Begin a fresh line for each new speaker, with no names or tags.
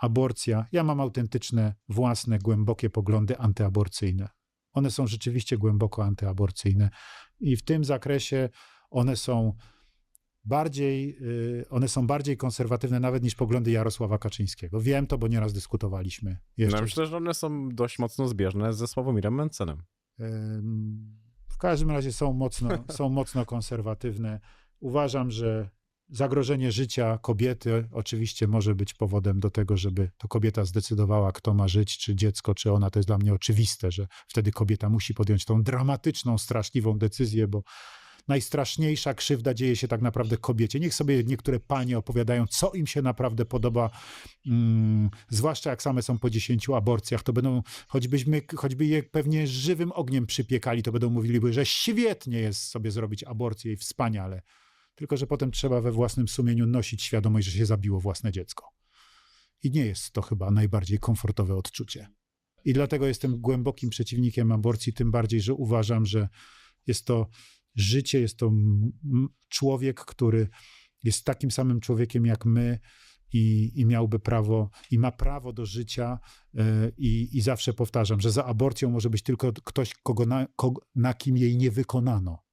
aborcja. Ja mam autentyczne, własne, głębokie poglądy antyaborcyjne. One są rzeczywiście głęboko antyaborcyjne i w tym zakresie one są bardziej, y, one są bardziej konserwatywne nawet niż poglądy Jarosława Kaczyńskiego. Wiem to, bo nieraz dyskutowaliśmy. Jeszcze
No, myślę, że one są dość mocno zbieżne ze Sławomirem Mencenem.
W każdym razie są mocno, są mocno konserwatywne. Uważam, że zagrożenie życia kobiety oczywiście może być powodem do tego, żeby to kobieta zdecydowała, kto ma żyć, czy dziecko, czy ona. To jest dla mnie oczywiste, że wtedy kobieta musi podjąć tą dramatyczną, straszliwą decyzję, bo najstraszniejsza krzywda dzieje się tak naprawdę kobiecie. Niech sobie niektóre panie opowiadają, co im się naprawdę podoba, mm, zwłaszcza jak same są po dziesięciu aborcjach, to będą, choćbyśmy, choćby je pewnie żywym ogniem przypiekali, to będą mówili, że świetnie jest sobie zrobić aborcję i wspaniale. Tylko, że potem trzeba we własnym sumieniu nosić świadomość, że się zabiło własne dziecko. I nie jest to chyba najbardziej komfortowe odczucie. I dlatego jestem głębokim przeciwnikiem aborcji, tym bardziej, że uważam, że jest to życie, jest to człowiek, który jest takim samym człowiekiem jak my i, i miałby prawo, i ma prawo do życia. e, I, I zawsze powtarzam, że za aborcją może być tylko ktoś, kogo na, kogo, na kim jej nie wykonano.